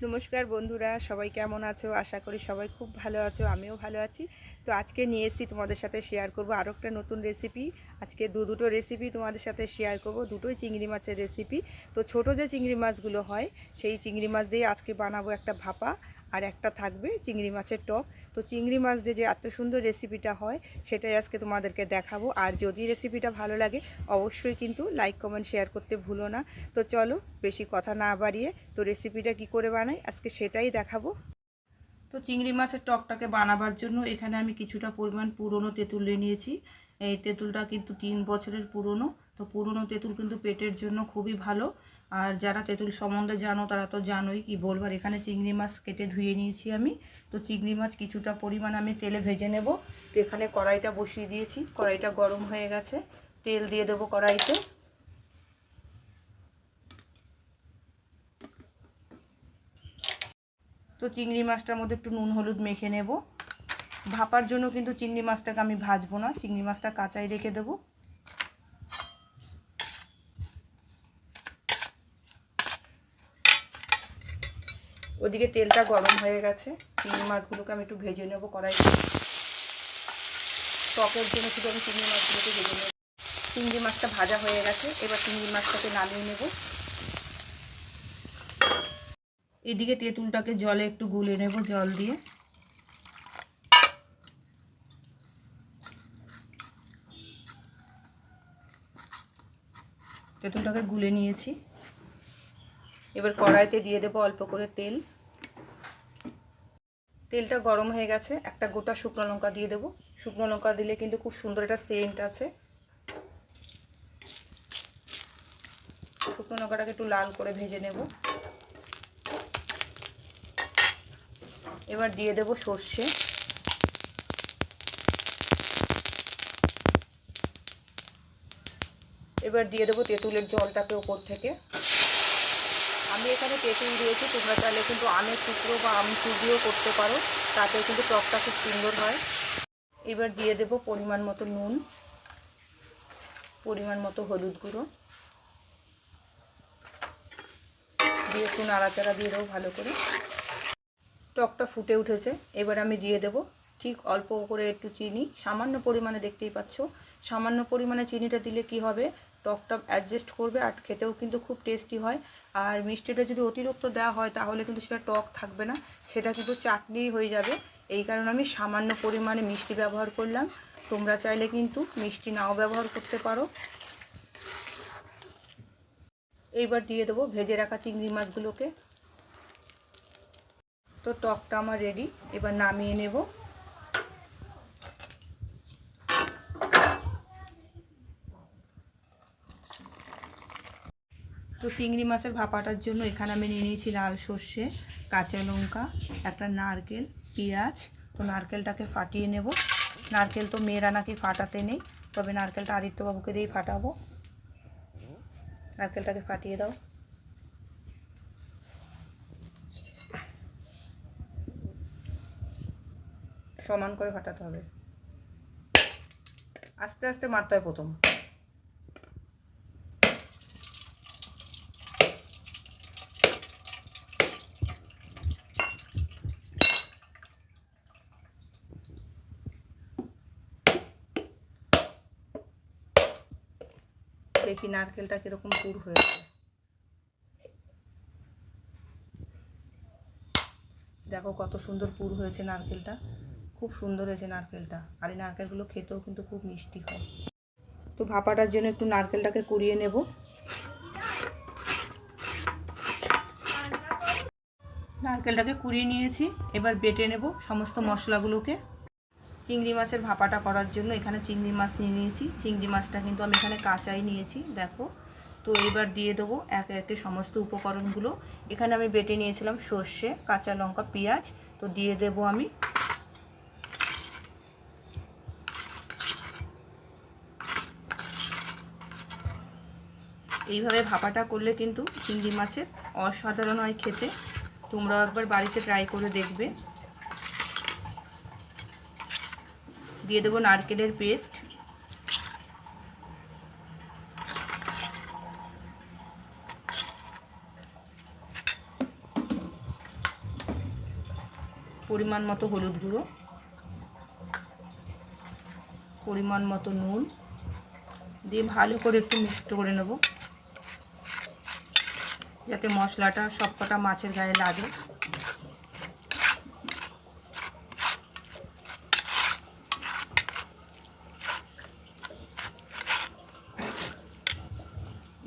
নমস্কার বন্ধুরা, সবাই কেমন আছো? আশা করি সবাই খুব ভালো আছো, আমিও ভালো আছি। তো আজকে নিয়ে এসেছি তোমাদের সাথে শেয়ার করব আরও একটা নতুন রেসিপি আজকে দু দুটো রেসিপি তোমাদের সাথে শেয়ার করব, দুটোই চিংড়ি মাছের রেসিপি তো ছোট যে চিংড়ি মাছগুলো হয়, সেই চিংড়ি মাছ দিয়ে আজকে বানাবো একটা ভাপা। আর একটা থাকবে চিংড়ি মাছের টক। তো চিংড়ি মাছ দিয়ে যে এত সুন্দর রেসিপিটা হয়, সেটাই আজকে তোমাদেরকে দেখাবো। আর যদি রেসিপিটা ভালো লাগে, অবশ্যই কিন্তু লাইক কমেন্ট শেয়ার করতে ভুলো না। তো চলো, বেশি কথা না বাড়িয়ে, তো রেসিপিটা কি করে বানাই? আজকে সেটাই দেখাবো। তো চিংড়ি মাছের টকটাকে বানাবার জন্য এখানে আমি কিছুটা পরিমাণ পুরনো তেঁতুল নিয়েছি। এই তেঁতুলটা কিন্তু তিন বছরের পুরনো। তো পুরনো তেঁতুল কিন্তু পেটের জন্য খুবই ভালো। আর যারা তেঁতুল সম্বন্ধে জানো, তারা তো জানোই কি বলবার এখানে চিংড়ি মাছ কেটে ধুয়ে নিয়েছি আমি। তো চিংড়ি মাছ কিছুটা পরিমাণ আমি তেলে ভেজে নেব। তো এখানে কড়াইটা বসিয়ে দিয়েছি। কড়াইটা গরম হয়ে গেছে। তেল দিয়ে দেবো কড়াইতে। তো চিংড়ি মাছটার মধ্যে একটু নুন, হলুদ মেখে নেব। ভাপার জন্য কিন্তু চিংড়ি মাছটাকে আমি ভাজবো না। চিংড়ি মাছটা কাঁচাই রেখে দেবো। ওদিকে তেলটা গরম হয়ে গেছে। চিংড়ি মাছগুলোকে আমি একটু ভেজে নেব কড়াইতে। টকের জন্য শুধু আমি চিংড়ি মাছগুলোকে ভেজে নেব। চিংড়ি মাছটা ভাজা হয়ে গেছে। এবার চিংড়ি মাছটাকে নামিয়ে নেব। এদিকে তেঁতুলটাকে জলে একটু গুলে নেব জল দিয়ে। তেঁতুলটাকে গুলে নিয়েছি। এবার কড়াইতে দিয়ে দেবো অল্প করে তেল। তেলটা গরম হয়ে গেছে, একটা গোটা শুকনো লঙ্কা দিয়ে দেবো। শুকনো লঙ্কা দিলে কিন্তু খুব সুন্দর একটা সেন্ট আছে। শুকনো লঙ্কাটাকে একটু লাল করে ভেজে নেব। এবার দিয়ে দেব সর্ষে। এবার দিয়ে দেবো তেঁতুলের জলটাকে ওপর থেকে। আমি এখানে তেঁতুল দিয়েছি, তোমরা চাইলে কিন্তু আমের টুকরো বা আম দিয়েও করতে পারো তাতে কিন্তু টকটা খুব সুন্দর হয়। এবার দিয়ে দেব পরিমাণ মতো নুন, পরিমাণ মতো হলুদ গুঁড়ো। দিয়ে একটু নাড়াচাড়া দিয়ে দেবো ভালো করে। টকটা ফুটে উঠেছে, এবার আমি দিয়ে দেব ঠিক অল্প করে একটু চিনি, সামান্য পরিমাণে দেখতেই পাচ্ছ। সামান্য পরিমাণে চিনিটা দিলে কি হবে? টকটা অ্যাডজাস্ট করবে আর খেতেও কিন্তু খুব টেস্টি হয়। আর মিষ্টিটা যদি অতিরিক্ত দেওয়া হয়, তাহলে কিন্তু সেটা টক থাকবে না, সেটা কিন্তু চাটনি হয়ে যাবে। এই কারণে আমি সামান্য পরিমাণে মিষ্টি ব্যবহার করলাম। তোমরা চাইলে কিন্তু মিষ্টি নাও ব্যবহার করতে পারো। এইবার দিয়ে দেবো ভেজে রাখা চিংড়ি মাছগুলোকে। তো টকটা আমার রেডি এবার নামিয়ে নেব। তো চিংড়ি মাছের ভাপাটার জন্য এখানে আমি নিয়ে নিয়েছি লাল সর্ষে, কাঁচা লঙ্কা, একটা নারকেল, পেঁয়াজ। তো নারকেলটাকে ফাটিয়ে নেব। নারকেল তো মেয়েরা নাকি ফাটাতে নেই, তবে নারকেলটা আদিত্যবাবুকে দিয়েই ফাটাবো। নারকেলটাকে ফাটিয়ে দাও। সমান করে ফাটাতে হবে। আস্তে আস্তে মারতে হয় প্রথম। দেখি নারকেলটা কীরকম পুর হয়েছে। দেখো কত সুন্দর পুর হয়েছে নারকেলটা। খুব সুন্দর হয়েছে নারকেলটা। আর এই নারকেলগুলো খেতেও কিন্তু খুব মিষ্টি হয়। তো ভাপাটার জন্য একটু নারকেলটাকে কুড়িয়ে নেব। নারকেলটাকে কুড়িয়ে নিয়েছি। এবার বেটে নেব সমস্ত মশলাগুলোকে। চিংড়ি মাছের ভাপাটা করার জন্য এখানে চিংড়ি মাছ নিয়ে নিয়েছি। চিংড়ি মাছটা কিন্তু আমি এখানে কাঁচাই নিয়েছি, দেখো। তো এবার দিয়ে দেবো একে একে সমস্ত উপকরণগুলো। এখানে আমি বেটে নিয়েছিলাম সর্ষে, কাঁচা লঙ্কা, পেঁয়াজ। তো দিয়ে দেব আমি। এইভাবে ভাপাটা করলে কিন্তু চিংড়ি মাছের অসাধারণ হয় খেতে। তোমরাও একবার বাড়িতে ট্রাই করে দেখবে। দিয়ে দেবো নারকেলের পেস্ট। পরিমাণ মতো হলুদ গুঁড়ো। পরিমাণ মতো নুন। দিয়ে ভালো করে একটু মিক্সড করে নেব। যাতে মশলাটা সবকটা মাছের গায়ে লাগে।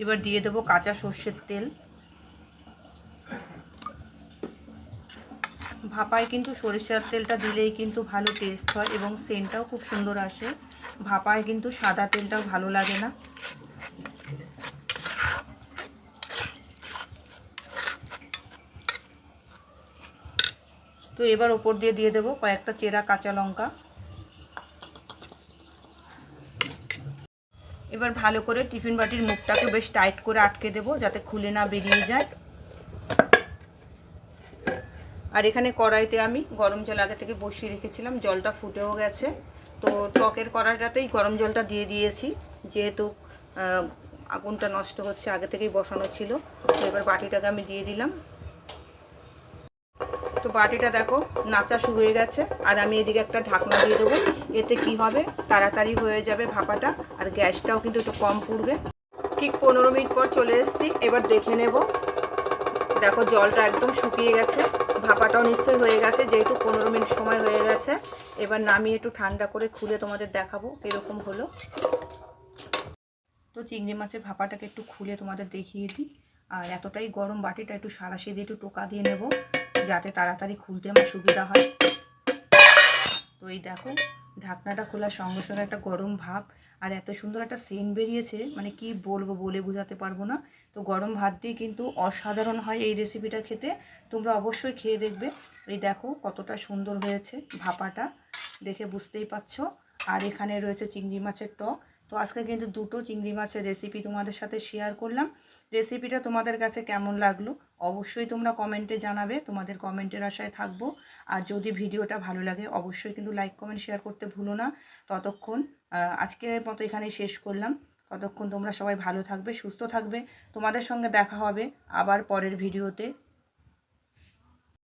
এবার দিয়ে দেবো কাঁচা সর্ষের তেল। ভাপায় কিন্তু সরিষার তেলটা দিলেই কিন্তু ভালো টেস্ট হয় এবং সেন্টটাও খুব সুন্দর আসে। ভাপায় কিন্তু সাদা তেলটাও ভালো লাগে না। তো এবার ওপর দিয়ে দিয়ে দেবো কয়েকটা চেরা কাঁচা লঙ্কা। এবার ভালো করে টিফিন বাটির মুখটাকে বেশ টাইট করে আটকে দেবো, যাতে খুলে না বেরিয়ে যায়। আর এখানে কড়াইতে আমি গরম জল আগে থেকে বসিয়ে রেখেছিলাম, জলটা ফুটেও গেছে। তো টকের কড়াইটাতেই গরম জলটা দিয়ে দিয়েছি, যেহেতু আগুনটা নষ্ট হচ্ছে, আগে থেকেই বসানো ছিল। তো এবার বাটিটাকে আমি দিয়ে দিলাম। বাটিটা দেখো, নাচা শুরু হয়ে গেছে। আর আমি এদিকে একটা ঢাকনা দিয়ে দেবো। এতে কি হবে? তাড়াতাড়ি হয়ে যাবে ভাপাটা, আর গ্যাসটাও কিন্তু একটু কম পুড়বে। ঠিক পনেরো মিনিট পর চলে এসেছি, এবার দেখে নেব। দেখো, জলটা একদম শুকিয়ে গেছে। ভাপাটাও নিশ্চয়ই হয়ে গেছে, যেহেতু পনেরো মিনিট সময় হয়ে গেছে। এবার নামিয়ে একটু ঠান্ডা করে খুলে তোমাদের দেখাবো কীরকম হলো। তো চিংড়ি মাছের ভাপাটাকে একটু খুলে তোমাদের দেখিয়ে দিই। আর এতটাই গরম বাটিটা একটু সারাশি দিয়ে একটু টোকা দিয়ে নেব। যাতে তাড়াতাড়ি খুলতে আমার সুবিধা হয়। তো এই দেখো, ঢাকনাটা খোলার সঙ্গে সঙ্গে একটা গরম ভাব, আর এত সুন্দর একটা সেন্ট বেরিয়েছে মানে কি বলব বলে বোঝাতে পারব না। তো গরম ভাত দিয়ে কিন্তু অসাধারণ হয় এই রেসিপিটা খেতে। তোমরা অবশ্যই খেয়ে দেখবে। এই দেখো, কতটা সুন্দর হয়েছে ভাপাটা, দেখে বুঝতেই পারছ। আর এখানে রয়েছে চিংড়ি মাছের টক। তো আজকে কিন্তু দুটো চিংড়ি মাছের রেসিপি তোমাদের সাথে শেয়ার করলাম। রেসিপিটা তোমাদের কাছে কেমন লাগল অবশ্যই তোমরা কমেন্টে জানাবে, তোমাদের কমেন্টের আশায় থাকব। আর যদি ভিডিওটা ভালো লাগে অবশ্যই কিন্তু লাইক কমেন্ট শেয়ার করতে ভুলো না। ততক্ষণ আজকের মতো এখানেই শেষ করলাম। ততক্ষণ তোমরা সবাই ভালো থাকবে, সুস্থ থাকবে। তোমাদের সঙ্গে দেখা হবে আবার পরের ভিডিওতে